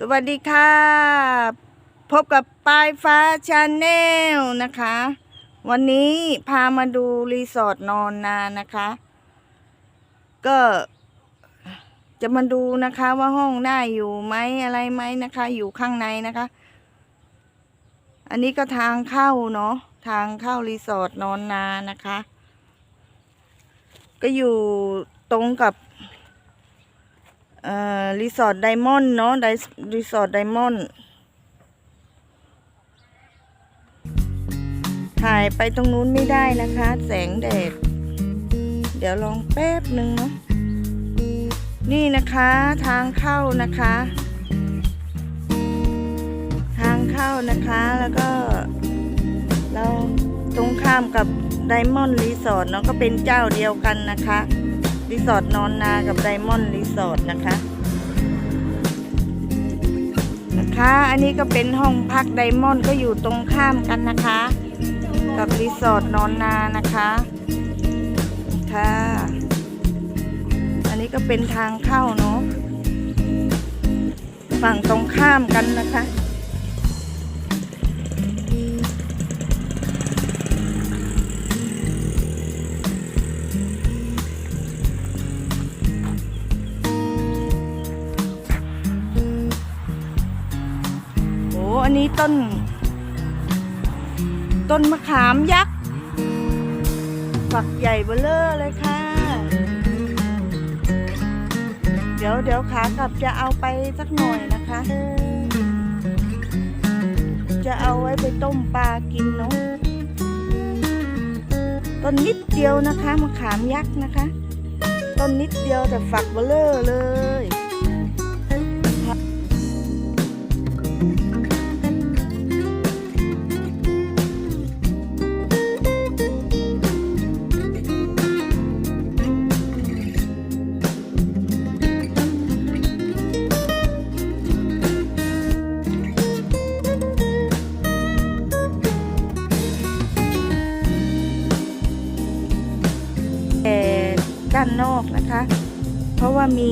สวัสดีค่ะ พบกับปลายฟ้าชาแนลนะคะ วันนี้พามาดูรีสอร์ทนอนนานะคะ ก็จะมาดูนะคะว่าห้องได้อยู่ไหมอะไรไหมนะคะ อยู่ข้างในนะคะ อันนี้ก็ทางเข้าเนาะทางเข้ารีสอร์ทนอนนานะคะ ก็อยู่ตรงกับ รีสอร์ทไดมอนด์เนาะไดรีสอร์ทไดมอนด์ถ่ายไปตรงนู้นไม่ได้นะคะ แสงแดด เดี๋ยวลองแป๊บหนึ่งเนาะนี่นะคะทางเข้านะคะ ทางเข้านะคะแล้วก็ เราตรงข้ามกับไดมอนด์รีสอร์ทเนาะก็เป็นเจ้าเดียวกันนะคะ รีสอร์ทนอนนากับไดมอนด์รีสอร์ทนะคะนะคะ อันนี้ก็เป็นห้องพักไดมอนด์ก็อยู่ตรงข้ามกันนะคะ กับรีสอร์ทนอนนานะคะค่ะอันนี้ก็เป็นทางเข้าเนาะฝั่งตรงข้ามกันนะคะ อันนี้ต้น ต้นมะขามยักษ์ฝักใหญ่เบ้อเลอเลยค่ะ เดี๋ยวเดี๋ยวขากลับจะเอาไปสักหน่อยนะคะ จะเอาไว้ไปต้มปลากินเนาะต้นนิดเดียวนะคะมะขามยักษ์นะคะ ต้นนิดเดียวแต่ฝักเบ้อเลอเลยแต่านนอกนะคะ เพราะว่ามี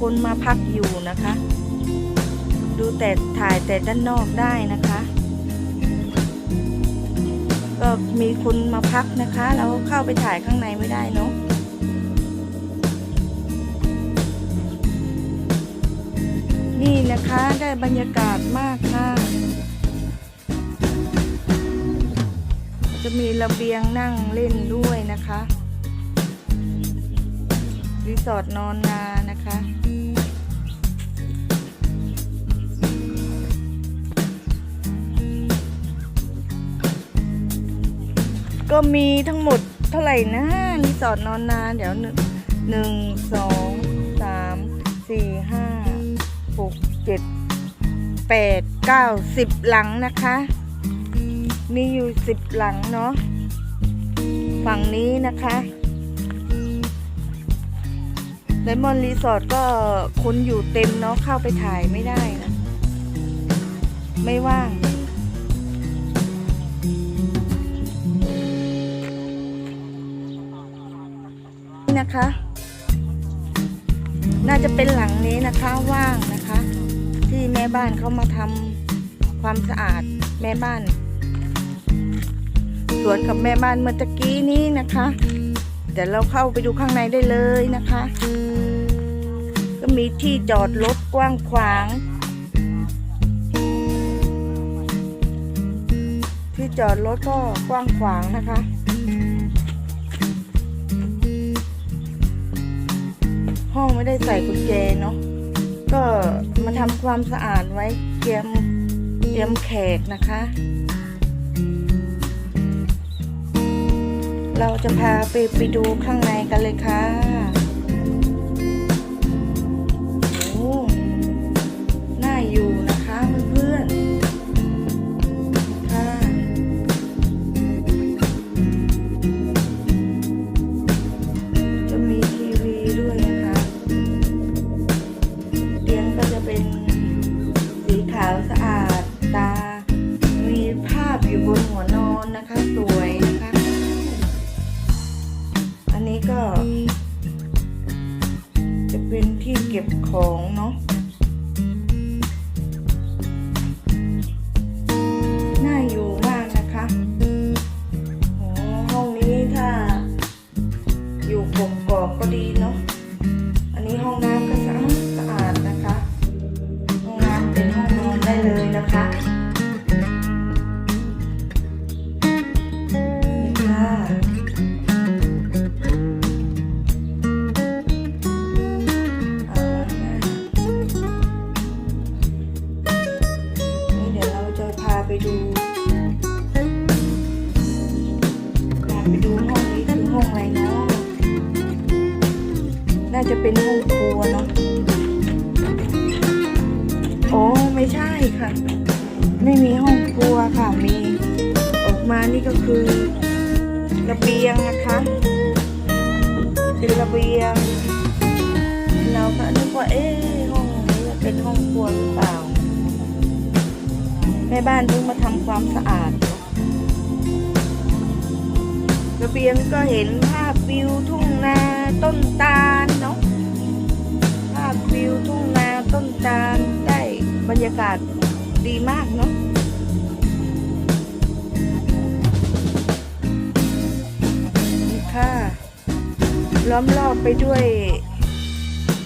คนมาพักอยู่นะคะ ดูแต่ถ่ายแต่ด้านนอกได้นะคะ ก็มีคนมาพักนะคะ เราเข้าไปถ่ายข้างในไม่ได้เนาะนี่นะคะได้บรรยากาศมากค่ะ จะมีระเบียงนั่งเล่นด้วยนะคะ รีสอร์ทนอนนานะคะ ก็มีทั้งหมดเท่าไหร่นะรีสอร์ทนอนนาเดี๋ยวหนึ่งหนึ่งสองสามสี่ห้าหกเจ็ดแปดเก้าสิบหลังนะคะ มีอยู่สิบหลังเนาะฝั่งนี้นะคะ ไดมอนรีสอร์ทก็คนอยู่เต็มเนาะเข้าไปถ่ายไม่ได้นะ ไม่ว่าง นะคะ น่าจะเป็นหลังนี้นะคะว่างนะคะ ที่แม่บ้านเขามาทำความสะอาดแม่บ้านสวนกับแม่บ้านเมื่อตะกี้นี้นะคะ เดี๋ยวเราเข้าไปดูข้างในได้เลยนะคะ มีที่จอดรถกว้างขวาง ที่จอดรถก็กว้างขวางนะคะ ห้องไม่ได้ใส่กุญแจเนาะก็มาทำความสะอาดไว้เตรียมเตรียมแขกนะคะ เราจะพาไปไปดูข้างในกันเลยค่ะ ไปดูพาไปดูห้องนี้คือห้องอะไรเนาะน่าจะเป็นห้องครัวเนาะโอ้ไม่ใช่ค่ะ ไม่มีห้องครัวค่ะมีออกมานี่ก็คือระเบียงนะคะเป็นระเบียงเราก็นึกว่าเอ๊ะห้องนี้เป็นห้องครัวหรือเปล่า แม่บ้านเพิ่งมาทำความสะอาดระเบียงก็เห็นภาพวิวทุ่งนาต้นตาลเนาะภาพวิวทุ่งนาต้นตาลได้บรรยากาศดีมากเนาะนี่ค่ะล้อมรอบไปด้วย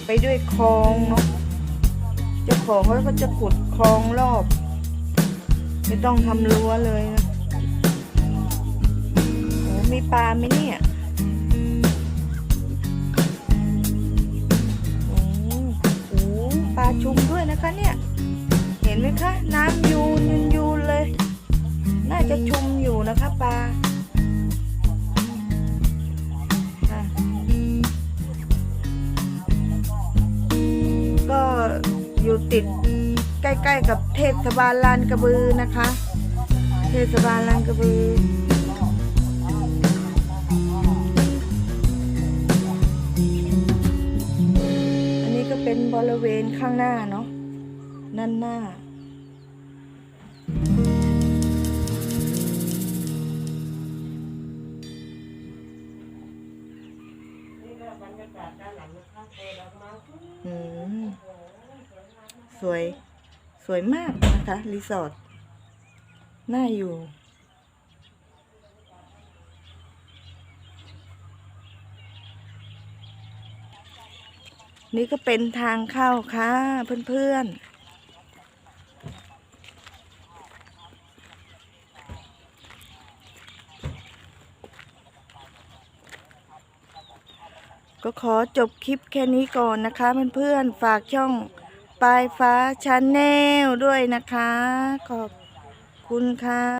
ไปด้วยคลองเนาะเจ้าของเขาก็จะขุดคลองรอบ ไม่ต้องทำรั้วเลยนะโอ้มีปลาไหมเนี่ยโอ้โหปลาชุมด้วยนะคะเนี่ย เห็นไหมคะ น้ำยูนยูนยูเลย น่าจะชุมอยู่นะคะปลาก็อยู่ติด ใกล้กับเทศบาลลานกระบือนะคะ เทศบาลลานกระบือ อันนี้ก็เป็นบริเวณข้างหน้าเนาะนั่นหน้าอืมสวย สวยมากนะคะ รีสอร์ทน่าอยู่ นี่ก็เป็นทางเข้าค่ะ เพื่อนๆก็ขอจบคลิปแค่นี้ก่อนนะคะเพื่อนๆ ฝากช่อง ปลายฟ้าชาแนลด้วยนะคะ ขอบคุณค่ะ